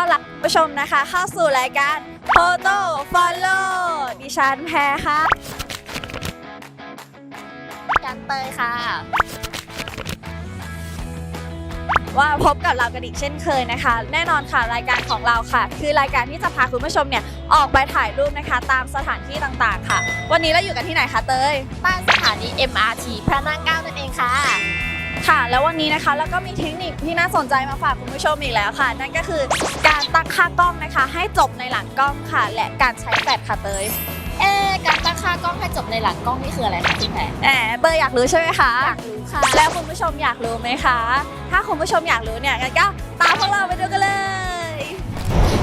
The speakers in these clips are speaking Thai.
ต้อนรับผู้ชมนะคะ เข้าสู่รายการ Photo Follow ดิฉันแพรค่ะกันเตยค่ะ ว่าพบกับเรากันอีกเช่นเคยนะคะ แน่นอนค่ะรายการของเราค่ะ คือรายการที่จะพาคุณผู้ชมเนี่ยออกไปถ่ายรูปนะคะ ตามสถานที่ต่างๆ ค่ะ วันนี้เราอยู่กันที่ไหนคะเตยใต้สถานี MRT พระนั่งเกล้านั่นเองค่ะ ค่ะ แล้ววันนี้นะคะเราก็มีเทคนิคที่น่าสนใจมาฝากคุณผู้ชมอีกแล้วค่ะ นั่นก็คือการตั้งค่ากล้องนะคะ ให้จบในหลังกล้องค่ะ และการใช้แฟลชค่ะเตยเอ๊ะการตั้งค่ากล้องให้จบในหลังกล้องนี่คืออะไรคะคุณแพรแหมเตยอยากรู้ใช่ไหมคะอยากรู้ค่ะ แล้วคุณผู้ชมอยากรู้ไหมคะ ถ้าคุณผู้ชมอยากรู้เนี่ยงั้นก็ตามพวกเราไปดูกันเลย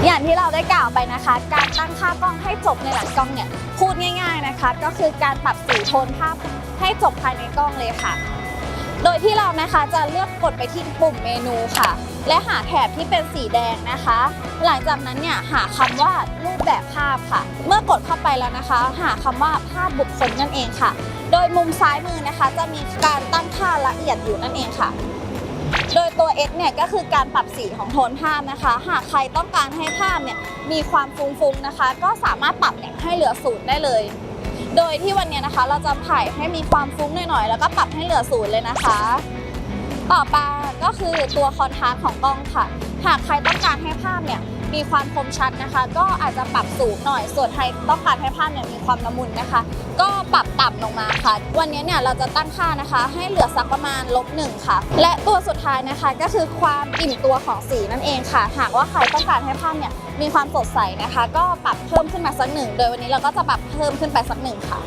อย่างที่เราได้กล่าวไปนะคะ การตั้งค่ากล้องให้จบในหลังกล้องเนี่ยพูดง่าย ๆนะคะ ก็คือการปรับสีโทนภาพให้จบภายในกล้องเลยค่ะ โดยที่เรานะคะจะเลือกกดไปที่ปุ่มเมนูค่ะ และหาแถบที่เป็นสีแดงนะคะ หลังจากนั้นเนี่ยหาคำว่ารูปแบบภาพค่ะ เมื่อกดเข้าไปแล้วนะคะ หาคำว่าภาพบุคคลนั่นเองค่ะ โดยมุมซ้ายมือนะคะ จะมีการตั้งค่าละเอียดอยู่นั่นเองค่ะโดยตัว X เนี่ยก็คือการปรับสีของโทนภาพนะคะ หากใครต้องการให้ภาพเนี่ยมีความฟุ้งๆนะคะ ก็สามารถปรับให้เหลือศูนย์ได้เลย โดยที่วันนี้นะคะ เราจะถ่ายให้มีความฟุ้งหน่อยๆ แล้วก็ปรับให้เหลือศูนย์เลยนะคะ ต่อไปก็คือตัวคอนทราสต์ของกล้องค่ะ หากใครต้องการให้ภาพเนี่ยมีความคมชัดนะคะ ก็อาจจะปรับสูงหน่อย ส่วนใครต้องการให้ภาพเนี่ยมีความละมุนนะคะ ก็ปรับต่ำลงมาค่ะ วันนี้เนี่ยเราจะตั้งค่านะคะ ให้เหลือสักประมาณลบหนึ่งค่ะ และตัวสุดท้ายนะคะก็คือความอิ่มตัวของสีนั่นเองค่ะ หากว่าใครต้องการให้ภาพเนี่ย มีความสดใสนะคะ ก็ปรับเพิ่มขึ้นมาสักหนึ่งโดยวันนี้เราก็จะปรับเพิ่มขึ้นไปสักหนึ่งค่ะ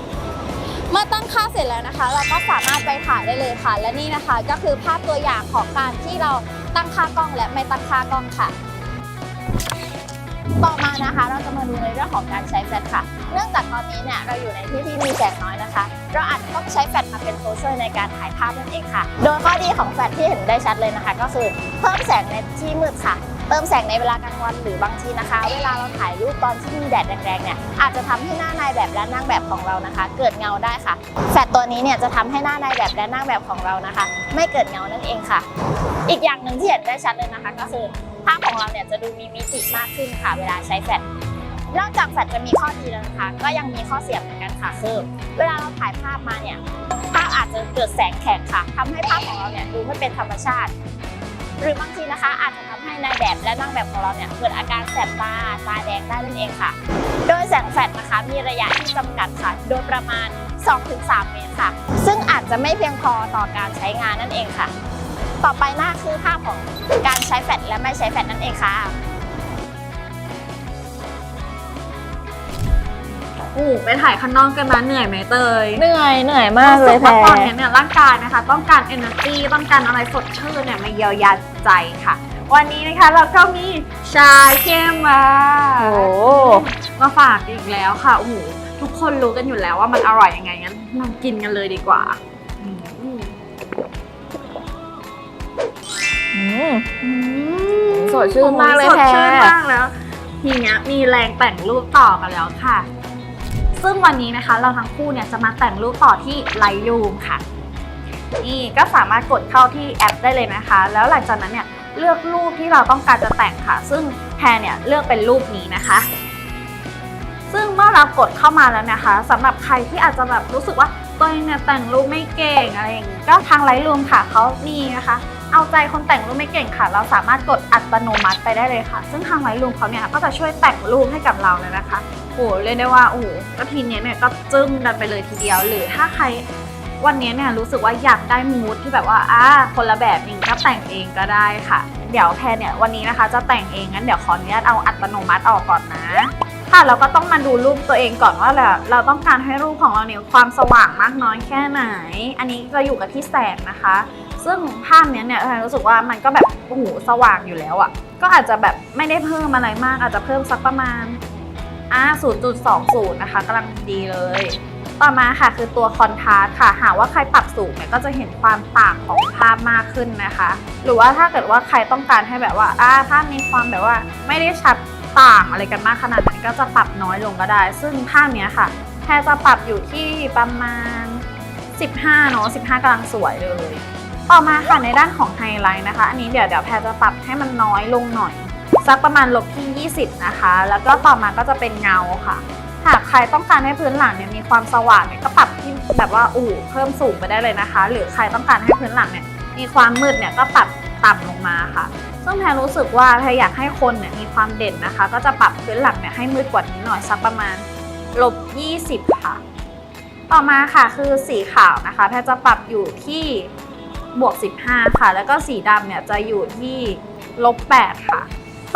เมื่อตั้งค่าเสร็จแล้วนะคะ เราก็สามารถไปถ่ายได้เลยค่ะ และนี่นะคะก็คือภาพตัวอย่างของการที่เราตั้งค่ากล้องและไม่ตั้งค่ากล้องค่ะ ต่อมานะคะ เราจะมาดูในเรื่องของการใช้แฟลชค่ะ เนื่องจากตอนนี้เนี่ยเราอยู่ในที่ที่มีแสงน้อยนะคะ เราอาจจะต้องใช้แฟลชมาเป็นโพสเซอร์ในการถ่ายภาพนั่นเองค่ะ โดยข้อดีของแฟลชที่เห็นได้ชัดเลยนะคะ ก็คือเพิ่มแสงในที่มืดค่ะเติมแสงในเวลากลางวันหรือบางทีนะคะ เวลาเราถ่ายรูปตอนที่มีแดดแรงๆเนี่ยอาจจะทำให้หน้านายแบบและนางแบบของเรานะคะ เกิดเงาได้ค่ะแฟลชตัวนี้เนี่ยจะทำให้หน้านายแบบและนางแบบของเรานะคะ ไม่เกิดเงานั่นเองค่ะ อีกอย่างหนึ่งที่เห็นได้ชัดเลยนะคะ ก็คือาพของเราเนี่ยจะดูมีมิติมากขึ้นค่ะ เวลาใช้แฟลชนอกจากแฟลชจะมีข้อดีแล้วนะคะ ก็ยังมีข้อเสียเหมือนกันค่ะคือเวลาเราถ่ายภาพมาเนี่ยภาพอาจจะเกิดแสงแข็งค่ะทำให้ภาพของเราเนี่ยดูไม่เป็นธรรมชาติ หรือบางทีนะคะ อาจจะทำให้นายแบบและนางแบบของเราเนี่ยเกิดอาการแสบตาตาแดงได้นั่นเองค่ะ โดยแสงแฟลชนะคะมีระยะที่จำกัดค่ะ โดยประมาณ 2-3 เมตรค่ะ ซึ่งอาจจะไม่เพียงพอต่อการใช้งานนั่นเองค่ะ ต่อไปหน้าคือภาพของการใช้แฟลชและไม่ใช้แฟลชนั่นเองค่ะโอ้โหไปถ่ายข้างนอกกันมาเหนื่อยไหมเตยเหนื่อยเหนื่อยมากเลยรู้สึแพว่ารตอนนี้เนี่ยร่างกายนะคะ ต้องการ energy ต้องการอะไรสดชื่นเนี่ยมาเยียวยาใจค่ะ วันนี้นะคะเราก็มีชาเข้มมาโอ้มาฝากอีกแล้วค่ะโอ้โหทุกคนรู้กันอยู่แล้วว่ามันอร่อยยังไงงั้นมากินกันเลยดีกว่า สดชื่นมากเลยโอ้โหสดแพรชื่นมากแล้ว ทีเนี้ยมีแรงแต่งรูปต่อกันแล้วค่ะ ซึ่งวันนี้นะคะเราทั้งคู่เนี่ยจะมาแต่งรูปต่อที่ Lightroom ค่ะ นี่ก็สามารถกดเข้าที่แอปได้เลยนะคะ แล้วหลังจากนั้นเนี่ยเลือกรูปที่เราต้องการจะแต่งค่ะ ซึ่งแพรเนี่ยเลือกเป็นรูปนี้นะคะ ซึ่งเมื่อเรากดเข้ามาแล้วนะคะสำหรับใครที่อาจจะแบบรู้สึกว่าตัวเองเนี่ยแต่งรูปไม่เก่งอะไรอย่างนี้ก็ทาง Lightroom ค่ะเขามีนะคะ เอาใจคนแต่งรูปไม่เก่งค่ะ เราสามารถกดอัตโนมัติไปได้เลยค่ะ ซึ่งทางไลท์รูมเขาเนี่ยก็จะช่วยแต่งรูปให้กับเราเลยนะคะโอ้โหเรียกได้ว่าโอ้ก็ทีเนี้ยเนี่ยก็จึ้งกันไปเลยทีเดียว หรือถ้าใครวันนี้เนี่ยรู้สึกว่าอยากได้มูดที่แบบว่าอ่าคนละแบบนึงก็แต่งเองก็ได้ค่ะ เดี๋ยวแพรเนี่ยวันนี้นะคะจะแต่งเองงั้นเดี๋ยวขออนุญาตเอาอัตโนมัติออกก่อนนะค่ะเราก็ต้องมาดูรูปตัวเองก่อนว่าเราเราต้องการให้รูปของเราเนี่ยความสว่างมากน้อยแค่ไหน อันนี้จะอยู่กับที่แสงนะคะ ซึ่งภาพเนี้ยเนี่ยแพรรู้สึกว่ามันก็แบบโอ้โหสว่างอยู่แล้วอะ่ะ ก็อาจจะแบบไม่ได้เพิ่มอะไรมาก อาจจะเพิ่มสักประมาณอ่า0.20 นะคะกำลังดีเลย ต่อมาค่ะคือตัวคอนทราสต์ค่ะ หากว่าใครปรับสูงเนี่ยก็จะเห็นความต่างของภาพมากขึ้นนะคะ หรือว่าถ้าเกิดว่าใครต้องการให้แบบว่าอ่าภาพมีความแบบว่าไม่ได้ชัดต่างอะไรกันมากขนาดนั้นก็จะปรับน้อยลงก็ได้ ซึ่งภาพเนี้ยค่ะแพรจะปรับอยู่ที่ประมาณ 15เนาะ15กำลังสวยเลย ต่อมาค่ะในด้านของไฮไลท์นะคะ อันนี้เดี๋ยวเดี๋ยวแพรจะปรับให้มันน้อยลงหน่อย สักประมาณลบที่ 20 นะคะ แล้วก็ต่อมาก็จะเป็นเงาค่ะ หากใครต้องการให้พื้นหลังเนี่ยมีความสว่างเนี่ยก็ปรับที่แบบว่าอู่เพิ่มสูงไปได้เลยนะคะ หรือใครต้องการให้พื้นหลังเนี่ยมีความมืดเนี่ยก็ปรับต่ำลงมาค่ะ ซึ่งแพรรู้สึกว่าแพรอยากให้คนเนี่ยมีความเด่นนะคะ ก็จะปรับพื้นหลังเนี่ยให้มืดกว่านี้หน่อยสักประมาณลบ 20 ค่ะ ต่อมาค่ะคือสีขาวนะคะ แพรจะปรับอยู่ที่ บวก 15 ค่ะ แล้วก็สีดำเนี่ยจะอยู่ที่ลบ 8 ค่ะ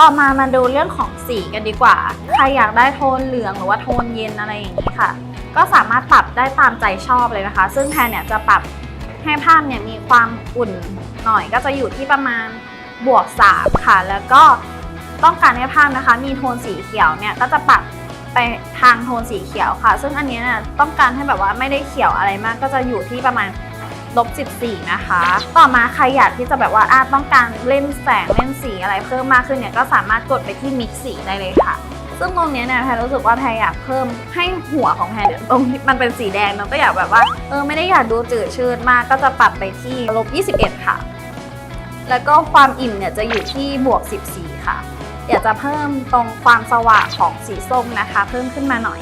ต่อมามาดูเรื่องของสีกันดีกว่า ใครอยากได้โทนเหลืองหรือว่าโทนเย็นอะไรอย่างนี้ค่ะ ก็สามารถปรับได้ตามใจชอบเลยนะคะ ซึ่งแพรเนี่ยจะปรับให้ภาพเนี่ยมีความอุ่นหน่อยก็จะอยู่ที่ประมาณบวก 3 ค่ะ แล้วก็ต้องการให้ภาพนะคะ มีโทนสีเขียวเนี่ยก็จะปรับไปทางโทนสีเขียวค่ะ ซึ่งอันนี้เนี่ยต้องการให้แบบว่าไม่ได้เขียวอะไรมาก ก็จะอยู่ที่ประมาณ ลบ14 นะคะ ต่อมาใครอยากที่จะแบบว่าอาต้องการเล่นแสงเล่นสีอะไรเพิ่มมากขึ้นเนี่ยก็สามารถกดไปที่มิกสีได้เลยค่ะซึ่งตรงนี้เนี่ยแพรรู้สึกว่าแพรอยากเพิ่มให้หัวของแพรเนี่ยตรงที่มันเป็นสีแดงเนก็อยากแบบว่าเออไม่ได้อยากดูจืดชืดมากก็จะปรับไปที่ลบ21 ค่ะ แล้วก็ความอิ่มเนี่ยจะอยู่ที่บวก 14 ค่ะเดี๋ยวจะเพิ่มตรงความสว่างของสีส้มนะคะ เพิ่มขึ้นมาหน่อย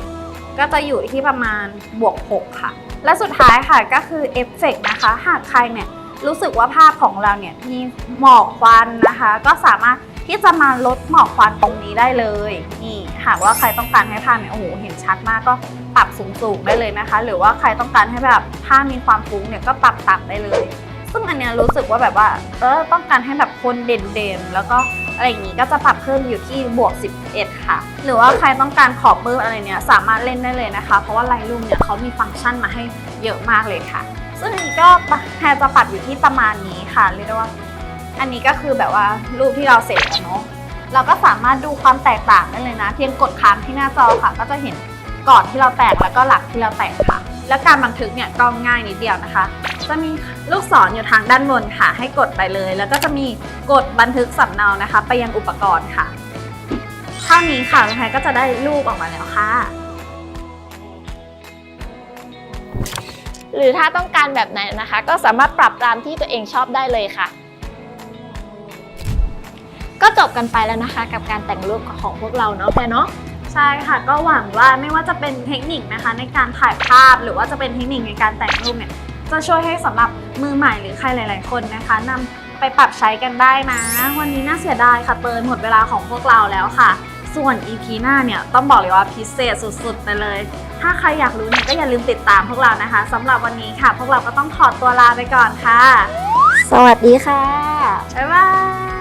ก็จะอยู่ที่ประมาณบวก 6 ค่ะ และสุดท้ายค่ะก็คือเอฟเฟกต์นะคะ หากใครเนี่ยรู้สึกว่าภาพของเราเนี่ยมีหมอกควันนะคะ ก็สามารถที่จะมาลดหมอกควันตรงนี้ได้เลยนี่หากว่าใครต้องการให้ภาพเนี่ยโอ้โหเห็นชัดมากก็ปรับสูงๆได้เลยนะคะ หรือว่าใครต้องการให้แบบภาพมีความฟุ้งเนี่ยก็ปรับต่ำได้เลย ซึ่งอันเนี้ยรู้สึกว่าแบบว่าเออต้องการให้แบบคนเด่นๆ แล้วก็ อะไรอย่างนี้ก็จะปรับเพิ่มอยู่ที่บวก 11 ค่ะ หรือว่าใครต้องการขอบเบอร์อะไรเนี้ยสามารถเล่นได้เลยนะคะ เพราะว่า Lightroom เนี่ยเขามีฟังก์ชันมาให้เยอะมากเลยค่ะ ซึ่งอันนี้ก็แพรจะปรับอยู่ที่ประมาณนี้ค่ะเรียกได้ว่า อันนี้ก็คือแบบว่ารูปที่เราเสร็จแล้วเนาะเราก็สามารถดูความแตกต่างได้เลยนะ เพียงกดค้างที่หน้าจอค่ะ ก็จะเห็นก่อนที่เราแตกแล้วก็หลังที่เราแตกค่ะ และการบันทึกเนี่ยก็ง่ายนิดเดียวนะคะ จะมีลูกศรอยู่ทางด้านบนค่ะ ให้กดไปเลย แล้วก็จะมีกดบันทึกสำเนานะคะ ไปยังอุปกรณ์ค่ะเท่านี้ค่ะแพรก็จะได้รูปออกมาแล้วค่ะ หรือถ้าต้องการแบบไหนนะคะ ก็สามารถปรับตามที่ตัวเองชอบได้เลยค่ะ ก็จบกันไปแล้วนะคะ กับการแต่งรูปของพวกเราเนาะแพรเนาะ ใช่ค่ะก็หวังว่าไม่ว่าจะเป็นเทคนิคนะคะ ในการถ่ายภาพหรือว่าจะเป็นเทคนิคในการแต่งรูปเนี่ยจะช่วยให้สำหรับมือใหม่หรือใครหลาย ๆ คนนะคะนำไปปรับใช้กันได้นะ วันนี้น่าเสียดายค่ะเตินหมดเวลาของพวกเราแล้วค่ะ ส่วน EP หน้าเนี่ยต้องบอกเลยว่าพิเศษสุดๆไปเลย ถ้าใครอยากรู้เนี่ยก็อย่าลืมติดตามพวกเรานะคะสำหรับวันนี้ค่ะ พวกเราก็ต้องขอตัวลาไปก่อนค่ะ สวัสดีค่ะ บ๊ายบาย